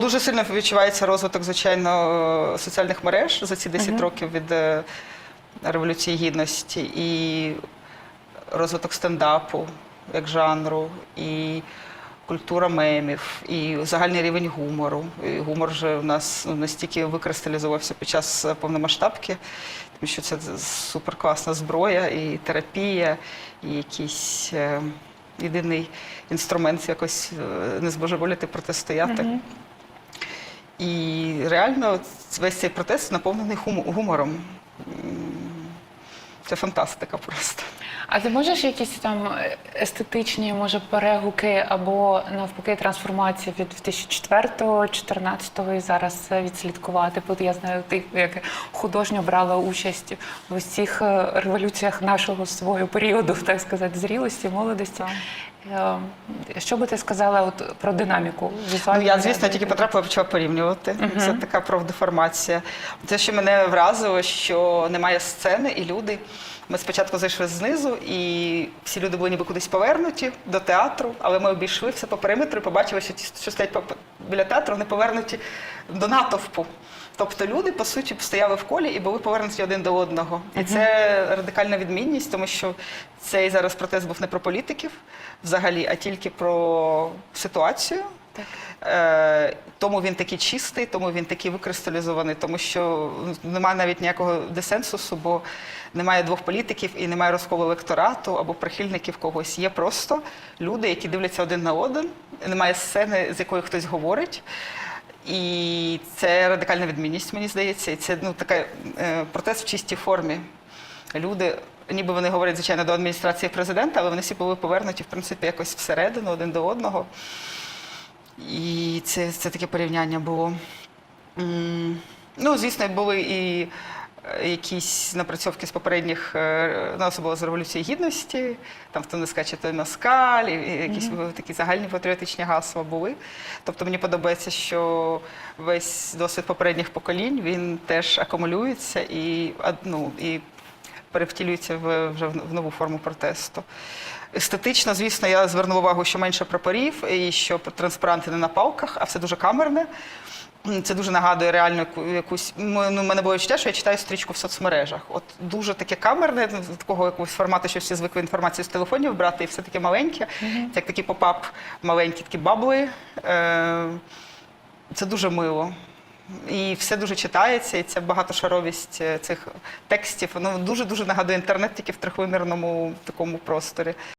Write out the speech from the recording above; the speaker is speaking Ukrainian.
Дуже сильно відчувається розвиток, звичайно, соціальних мереж за ці 10 років від е, Революції Гідності і розвиток стендапу як жанру, і культура мемів, і загальний рівень гумору. І гумор вже у нас ну, настільки викристалізувався під час е, повномасштабки, тому що це суперкласна зброя, і терапія, і якийсь е, єдиний інструмент якось не збожеволіти протистояти. І реально весь цей протест наповнений гумором. Це фантастика просто. А ти можеш якісь там естетичні, може, перегуки або навпаки трансформації від 2004-го, 14-го і зараз відслідкувати? Бо я знаю, ти як художньо брала участь в усіх е, революціях нашого свого періоду, так сказати, зрілості, молодості. Е, Що би ти сказала от про динаміку Ну, я, звісно, тільки потрапила, почала порівнювати. Це така профдеформація. Те, що мене вразило, що немає сцени, і люди. Ми спочатку зайшли знизу, і всі люди були ніби кудись повернуті до театру, але ми обійшли все по периметру і побачили, що ті, що стоять по- біля театру, вони повернуті до натовпу. Тобто люди, по суті, стояли в колі і були повернуті один до одного. І це радикальна відмінність, тому що цей зараз протест був не про політиків взагалі, а тільки про ситуацію. Е, тому він такий чистий, тому він такий викристалізований, тому що ну, немає навіть ніякого десенсусу, бо немає двох політиків і немає розколу електорату або прихильників когось. Є просто люди, які дивляться один на один, немає сцени, з якої хтось говорить. І це радикальна відмінність, мені здається. І це ну, така е, протест в чистій формі. Люди, ніби вони говорять, звичайно, до адміністрації президента, але вони всі були повернуті, в принципі, якось всередину один до одного. І це, це таке порівняння було. Ну, звісно, були і е, якісь напрацьовки з попередніх, е, ну, особливо з Революції Гідності, там хто не скаче, той москаль, і якісь були такі загальні патріотичні гасла були. Тобто мені подобається, що весь досвід попередніх поколінь він теж акумулюється і, ну, і перевтілюється в, вже в нову форму протесту. Естетично, звісно, я звернула увагу, що менше прапорів і що транспаранти не на палках, а все дуже камерне. Це дуже нагадує реально якусь. Ну, мене було відчуття, що я читаю стрічку в соцмережах. От дуже таке камерне, ну, з такого якогось формату, що всі звикли інформацію з телефонів брати, і все таке маленьке. Це як такий попап, маленькі такі бабли. Е, Це дуже мило. І все дуже читається, і ця багатошаровість е, цих текстів. Воно дуже дуже нагадує інтернет тільки в трихвимірному такому просторі.